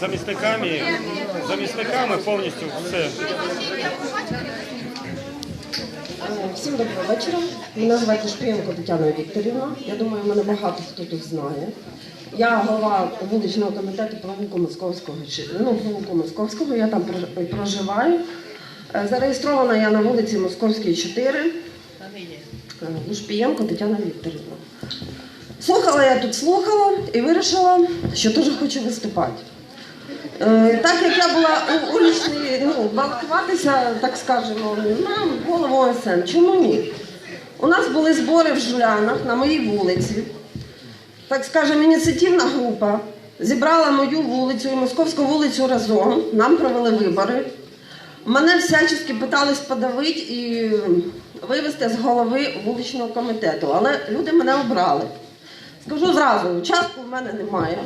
замісниками, замісниками повністю все. Всім доброго вечора. Мене звати Шпієнко Тетяна Вікторівна. Я думаю, мене багато хто тут знає. Я голова вуличного комітету провулку Московського. Ну, провулку Московського, я там проживаю. Е, Зареєстрована я на вулиці Московській 4. Е, Лушпієнко Тетяна Вікторівна. Слухала я тут слухала і вирішила, що теж хочу виступати. Е, Так як я була у- улічний, ну, балотуватися, так скажемо, на голову ОСН, чому ні? У нас були збори в Жулянах на моїй вулиці. Так скажемо, ініціативна група зібрала мою вулицю і Московську вулицю разом. Нам провели вибори. Мене всячески питались подавити і вивести з голови вуличного комітету, але люди мене обрали. Скажу зразу, участку в мене немає.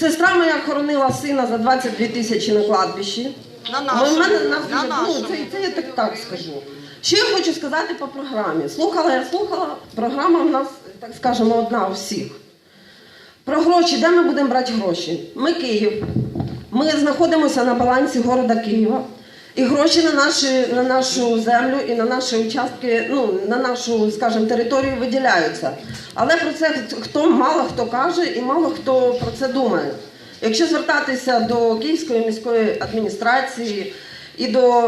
Сестра моя хоронила сина за 22 тисячі на кладбищі. На нашому. мене на, На ну, це, це я так, так скажу. Що я хочу сказати по програмі? Слухала я слухала, програма в нас, так скажемо, одна у всіх. Про гроші, де ми будемо брати гроші? Ми Київ. Ми знаходимося на балансі города Києва. І гроші на, наші, на нашу землю і на наші участки, ну, на нашу, скажімо, територію виділяються. Але про це хто мало хто каже і мало хто про це думає. Якщо звертатися до Київської міської адміністрації і до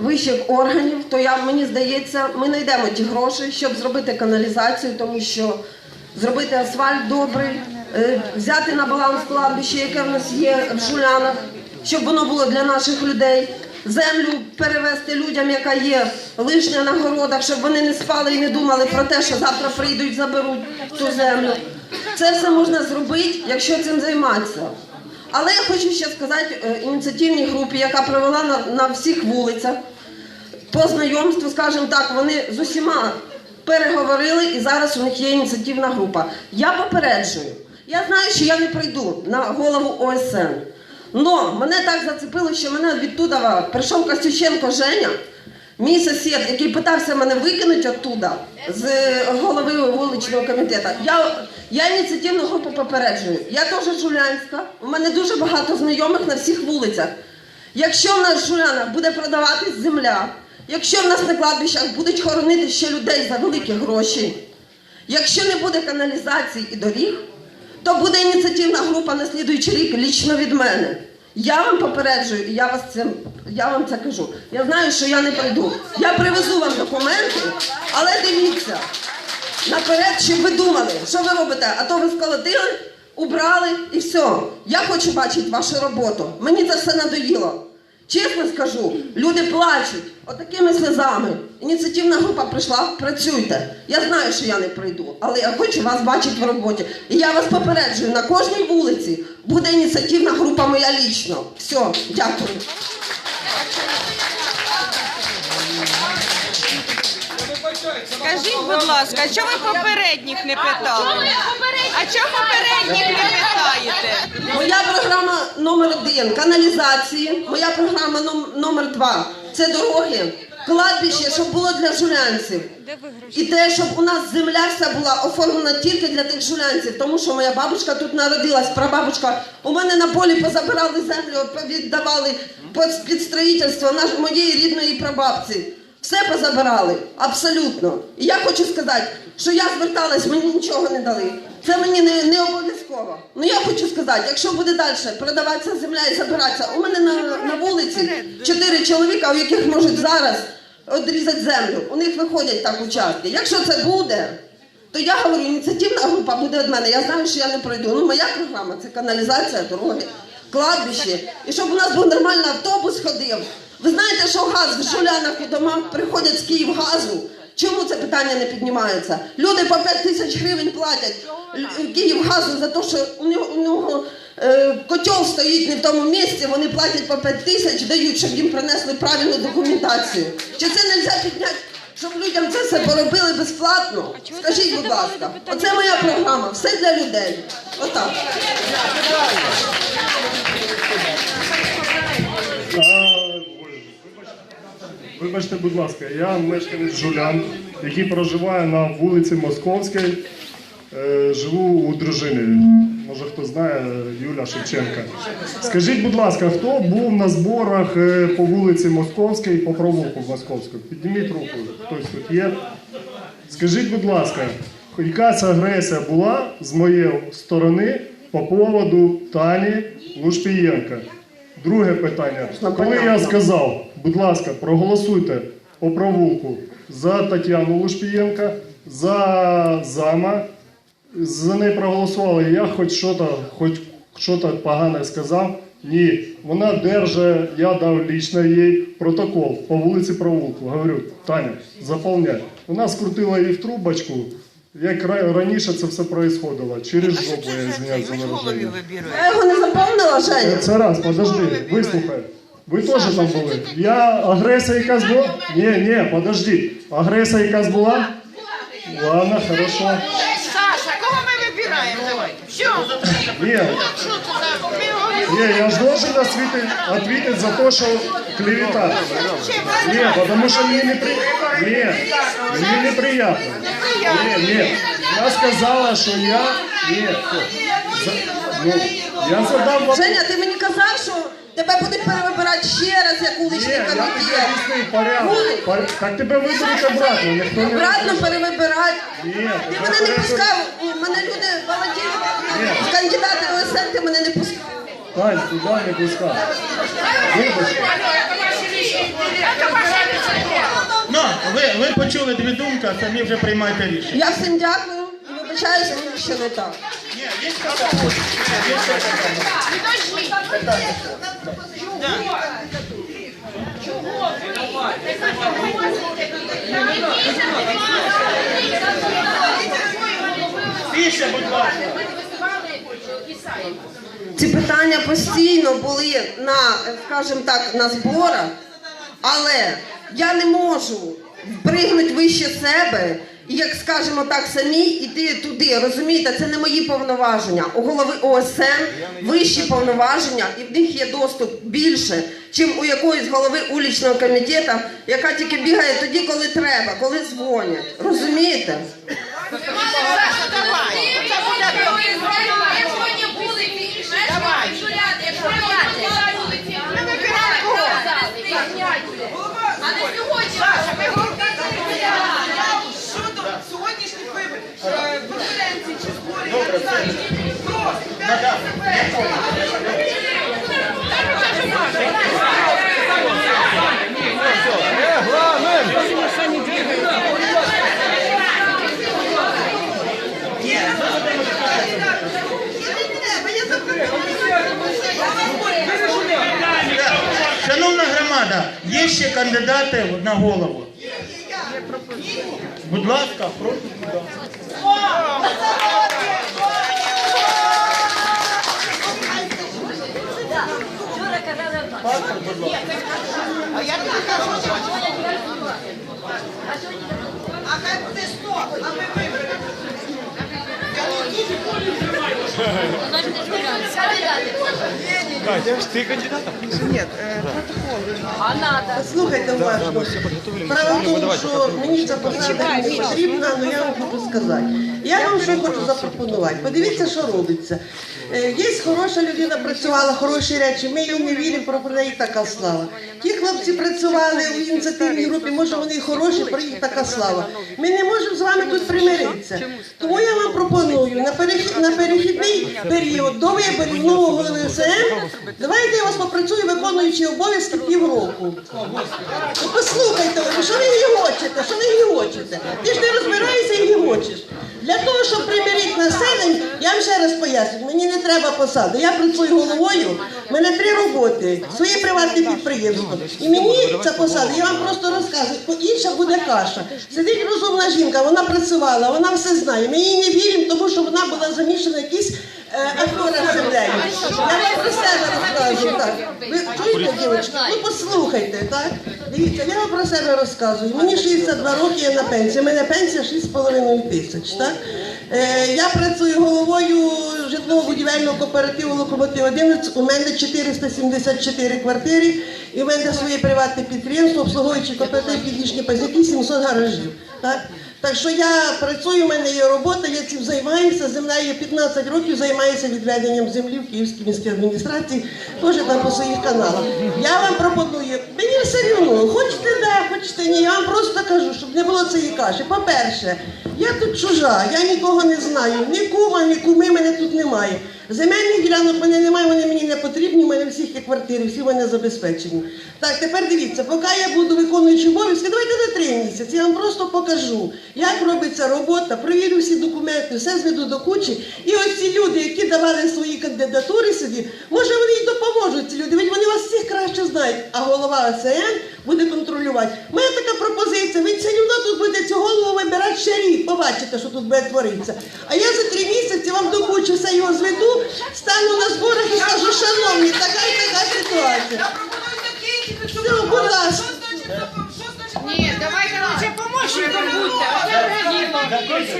вищих органів, то я, мені здається, ми знайдемо ті гроші, щоб зробити каналізацію, тому що зробити асфальт добрий, е, взяти на баланс кладбище, яке в нас є в Жулянах, щоб воно було для наших людей. Землю перевести людям, яка є лишня на городах, щоб вони не спали і не думали про те, що завтра прийдуть, заберуть ту землю. Це все можна зробити, якщо цим займатися. Але я хочу ще сказати е, ініціативній групі, яка провела на, на всіх вулицях по знайомству, скажімо так, вони з усіма переговорили, і зараз у них є ініціативна група. Я попереджую. Я знаю, що я не прийду на голову ОСН. Но мене так зацепило, що мене відтуда прийшов Костюченко Женя, мій сусід, який питався мене викинути оттуда з голови вуличного комітету. Я, я ініціативну групу попереджую. Я теж жулянська, у мене дуже багато знайомих на всіх вулицях. Якщо в нас в Жулянах буде продаватись земля, якщо в нас на кладбищах будуть хоронити ще людей за великі гроші, якщо не буде каналізації і доріг, то буде ініціативна група на слідуючий рік лічно від мене. Я вам попереджую, я вас цим, я вам це кажу. Я знаю, що я не прийду. Я привезу вам документи, але дивіться наперед, щоб ви думали, що ви робите, а то ви сколотили, убрали і все. Я хочу бачити вашу роботу. Мені це все надоїло. Чесно скажу, люди плачуть отакими сльозами. Ініціативна група прийшла, працюйте. Я знаю, що я не прийду, але я хочу вас бачити в роботі. І я вас попереджую, на кожній вулиці буде ініціативна група моя лічно. Все, дякую. Скажіть, будь ласка, а чого ви попередніх не питали? А чого попередніх не питаєте? Моя програма номер один каналізації. Моя програма ном- номер два це дороги, кладбище, щоб було для жулянців. І те, щоб у нас земля вся була оформлена тільки для тих жулянців, тому що моя бабушка тут народилась, прабабушка. У мене на полі позабирали землю, віддавали під, під строїтельство наш, моєї рідної прабабці. Все позабирали, абсолютно. І я хочу сказати, що я зверталась, мені нічого не дали. Це мені не, не обов'язково. Ну я хочу сказати, якщо буде далі продаватися земля і забиратися, у мене на, на вулиці чотири чоловіка, у яких можуть зараз відрізати землю. У них виходять так участки. Якщо це буде, то я говорю, ініціативна група буде від мене. Я знаю, що я не пройду. Ну, моя програма це каналізація, дороги, кладбище. І щоб у нас був нормальний автобус ходив. Ви знаєте, що газ в Жулянах у домах приходять з Київгазу. Чому це питання не піднімається? Люди по 5 тисяч гривень платять Київгазу за те, що у нього, у нього е, котел стоїть не в тому місці, вони платять по 5 тисяч, дають, щоб їм принесли правильну документацію. Чи це не можна підняти, щоб людям це все поробили безплатно? Скажіть, будь ласка, оце моя програма, все для людей. Отак. Вибачте, будь ласка, я мешканець Жулян, який проживає на вулиці Московській. Е, Живу у дружини. Може хто знає, Юля Шевченка. Скажіть, будь ласка, хто був на зборах е, по вулиці Московській, по провулку Московську? Підніміть руку, хтось тут є. Скажіть, будь ласка, якась агресія була з моєї сторони по поводу Тані Лушпієнка? Друге питання. Коли я сказав, будь ласка, проголосуйте по провулку за Тетяну Лушпієнка, за зама, за неї проголосували, я хоч щось, хоч щось погане сказав. Ні, вона держить, я дав лічно їй протокол по вулиці Провулку. Говорю, Таня, заповняй. Вона скрутила її в трубочку. Як раніше це все происходило. Через жопу, я извиняюсь за вираження. Я його не заповнила, Женя? це раз, подожди, вислухай. Ви теж там були. Я агресія якась була? Ні, ні, подожди. Агресія якась була? Ладно, хорошо. Саша, кого ми вибираємо? Давайте. Все. Ні, Що це за ми його ні, я ж должен ответить, ответить за то, що клевета. Ні, потому що мені не при... Ні, мені неприятно. Ні, ні. Я сказала, що я... Ні, за... ну, я задав вопрос. Женя, ти мені казав, що Тебе будуть перевибирати ще раз, як Ні, уличний я тобі комітет. об'яснив порядок. Пор- Так тебе виберуть обратно, ніхто не Обратно перевибирати. Ні, Ти мене не пускав. Мене люди володіли. Кандидати в ОСН ти мене не пускав. Тань, туди не пускай. Вибач. Ну, ви, ви почули дві думки, а самі вже приймайте рішення. Я всім дякую і вибачаюся, що не так. Ні, є така є Тише, будь ласка. Ці питання постійно були на, скажімо так, на зборах, але я не можу впригнути вище себе і, як скажемо так, самі іти туди. Розумієте, це не мої повноваження. У голови ОСН вищі повноваження, і в них є доступ більше, чим у якоїсь голови улічного комітету, яка тільки бігає тоді, коли треба, коли дзвонять. Розумієте? Саша, давай. Оце буде добре. Давай. Ми вибираємо кого? А не сьогодні. Саша, ми говоримо. Щодо сьогоднішніх виборів, е, конференції чи зборів, я не знаю, просто Шановна громада, є ще кандидати на голову. Будь ласка, прошу 100, а надо. Слухайте уважно. Справа в тому, що мені це потрібно, але я вам хочу сказати. Я вам що хочу запропонувати. Подивіться, що робиться. Е, Є хороша людина, працювала хороші речі. Ми їй не віримо, про неї така слава. Ті хлопці працювали у ініціативній групі, може вони хороші, про їх така слава. Ми не можемо з вами тут примиритися. Тому я вам пропоную на перехід на перехідний період до виборів нового голови СМ. Давайте я вас попрацюю, виконуючи обов'язки півроку. Послухайте, що ви гігочете? Що ви гігочете? Ти ж не розбираєшся і гігочеш. Для того, щоб примирити населення, я вам ще раз поясню, мені не треба посади. Я працюю головою, в мене три роботи, своє приватне підприємство. І мені ця посада, я вам просто розказую, інша буде каша. Сидить розумна жінка, вона працювала, вона все знає. Ми їй не віримо, тому що вона була замішана якісь е, афера з землею. Я вам про себе розказую. Так. Ви чуєте, дівчатки? Ну послухайте, так? Дивіться, я вам про себе розказую. Мені 62 роки, я на пенсії. У мене пенсія 6,5 тисяч. Так? Е, я працюю головою житлово-будівельного кооперативу Локомотив 11. У мене 474 квартири, і в мене своє приватне підприємство, обслуговуючи кооператив підвішні пазяки, 700 гаражів. Так? Так що я працюю, в мене є робота, я цим займаюся. Землею 15 років займаюся відведенням землі в Київській міській адміністрації, теж там по своїх каналах. Я вам пропоную, мені все рівно, хочете ні. Я вам просто кажу, щоб не було цієї каші. По-перше, я тут чужа, я нікого не знаю, ні кума, ні куми мене тут немає. Земельних ділянок мене немає, вони мені не потрібні, у мене всіх є квартири, всі в мене забезпечені. Так, тепер дивіться, поки я буду виконуючи обов'язки, давайте на три місяці. Я вам просто покажу, як робиться робота, провірю всі документи, все зведу до кучі. І ось ці люди, які давали свої кандидатури собі, може вони й допоможуть ці люди, ведь вони вас всіх краще знають. А голова АСН буде контролювати. У мене така пропозиція, ви все рівно тут буде цю голову вибирати ще рік, побачите, що тут буде творитися. А я за три місяці вам до кучі все його зведу, стану на зборах і скажу, шановні, така і така ситуація. Все, будь ласка. Значить? Ні, давайте лучше помощником будьте.